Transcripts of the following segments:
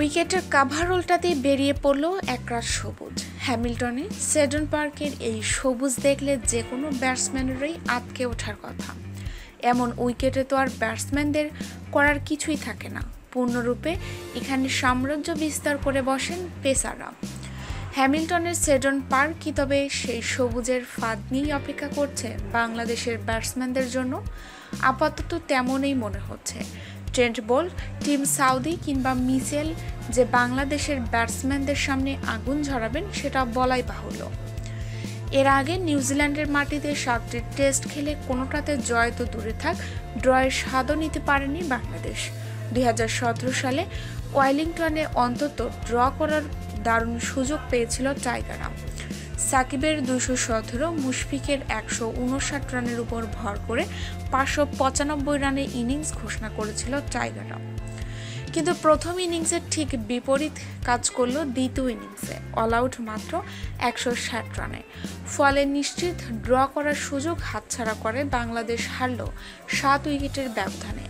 উইকেটের কাভার উল্টাতেই বেরিয়ে পড়ল একরাশ সবুজ। হ্যামিল্টনে সেডন পার্কের এই সবুজ দেখলে যে কোনো ব্যাটসম্যানেরই আটকে ওঠার কথা। এমন উইকেটে তো আর ব্যাটসম্যানদের করার কিছুই থাকে না। পূর্ণরূপে এখানে সাম্রাজ্য বিস্তার করে বসেন পেসাররা। হ্যামিল্টনের সেডন পার্ক কি তবে সেই সবুজের ফাঁদ নিয়েই অপেক্ষা করছে বাংলাদেশের ব্যাটসম্যানদের জন্য? আপাতত তেমনই মনে হচ্ছে। ট্রেন্ট বোল্ট টিম সাউদি কিংবা মিচেল যে বাংলাদেশের ব্যাটসম্যানদের সামনে আগুন ঝরাবেন, সেটা বলাই বাহুল্য। এর আগে নিউজিল্যান্ডের মাটিতে সাতটি টেস্ট খেলে কোনোটাতে জয় তো দূরে থাক, ড্রয়ের স্বাদও নিতে পারেনি বাংলাদেশ। দুই হাজার সতেরো সালে ওয়েলিংটনে অন্তত ড্র করার দারুণ সুযোগ পেয়েছিল টাইগাররা। সাকিবের দুশো সতেরো, মুশফিকের একশো উনষাট রানের উপর ভর করে পাঁচশো পঁচানব্বই রানে ইনিংস ঘোষণা করেছিল টাইগাররা কিন্তু প্রথম ইনিংসের ঠিক বিপরীত কাজ করল দ্বিতীয় ইনিংসে অল আউট মাত্র একশো ষাট রানে। ফলে নিশ্চিত ড্র করার সুযোগ হাতছাড়া করে বাংলাদেশ হারল সাত উইকেটের ব্যবধানে।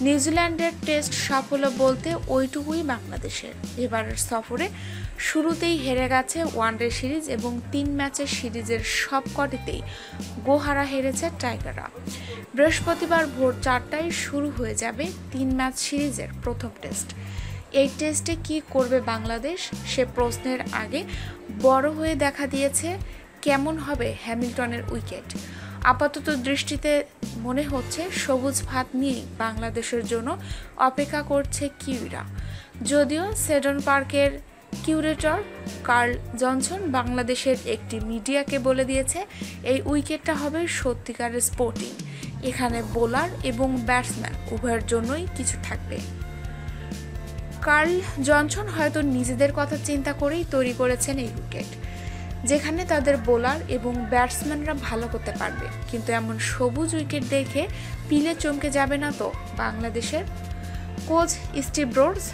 নিউজিল্যান্ডের টেস্ট সাফল্য বলতে ওইটুকুই বাংলাদেশের। এবারের সফরে শুরুতেই হেরে গেছে ওয়ানডে সিরিজ এবং তিন ম্যাচের সিরিজের সব কটিতেই গোহারা হেরেছে টাইগাররা। বৃহস্পতিবার ভোর চারটায় শুরু হয়ে যাবে তিন ম্যাচ সিরিজের প্রথম টেস্ট। এই টেস্টে কি করবে বাংলাদেশ? সে প্রশ্নের আগে বড় হয়ে দেখা দিয়েছে কেমন হবে হ্যামিল্টনের উইকেট। আপাতত দৃষ্টিতে মনে হচ্ছে সবুজ ভাত নিয়েই বাংলাদেশের জন্য অপেক্ষা করছে কিউরা। যদিও সেডন পার্কের কিউরেটর কার্ল জনসন বাংলাদেশের একটি মিডিয়াকে বলে দিয়েছে, এই উইকেটটা হবে সত্যিকারের স্পোর্টিং। এখানে বোলার এবং ব্যাটসম্যান উভয়ের জন্যই কিছু থাকবে। কার্ল জনসন হয়তো নিজেদের কথা চিন্তা করেই তৈরি করেছেন এই উইকেট। যেখানে তাদের বোলার এবং ব্যাটসম্যানরা ভালো করতে পারবে। কিন্তু এমন সবুজ উইকেট দেখে পিলে চমকে যাবে না তো বাংলাদেশের কোচ স্টিভ ব্রোডস?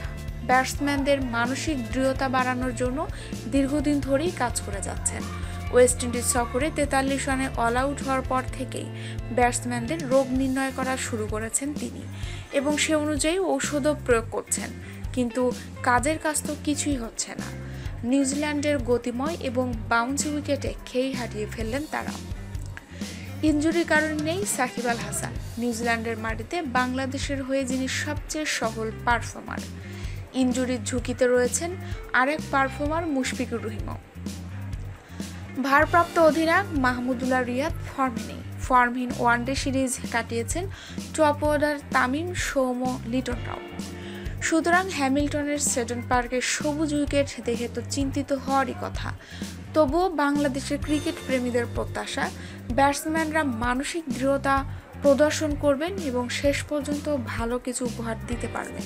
ব্যাটসম্যানদের মানসিক দৃঢ়তা বাড়ানোর জন্য দীর্ঘদিন ধরেই কাজ করে যাচ্ছেন। ওয়েস্ট ইন্ডিজ সফরে তেতাল্লিশ রানে অল আউট হওয়ার পর থেকেই ব্যাটসম্যানদের রোগ নির্ণয় করা শুরু করেছেন তিনি এবং সে অনুযায়ী ঔষধও প্রয়োগ করছেন। কিন্তু কাজের কাজ তো কিছুই হচ্ছে না। নিউজিল্যান্ডের গতিময় এবং বাউন্সি উইকেটে খেই হারিয়ে ফেললেন তারা। ইঞ্জুরির কারণে নেই সাকিব আল হাসান। নিউজিল্যান্ডের মাটিতে বাংলাদেশের হয়ে যিনি সবচেয়ে সফল পারফর্মার ইঞ্জুরির ঝুঁকিতে রয়েছেন আরেক পারফর্মার মুশফিকুর রহিমও। ভারপ্রাপ্ত অধিনায়ক মাহমুদুল্লাহ রিয়াদ ফর্মে নেই। ফর্মহীন ওয়ানডে সিরিজ কাটিয়েছেন টপ অর্ডার তামিম সৌম লিটনরাও সুতরাং হ্যামিল্টনের সেটন পার্কের সবুজ উইকেট দেখে তো চিন্তিত হওয়ারই কথা। তবুও বাংলাদেশের ক্রিকেট প্রেমীদের প্রত্যাশা, ব্যাটসম্যানরা মানসিক দৃঢ়তা প্রদর্শন করবেন এবং শেষ পর্যন্ত ভালো কিছু উপহার দিতে পারবেন।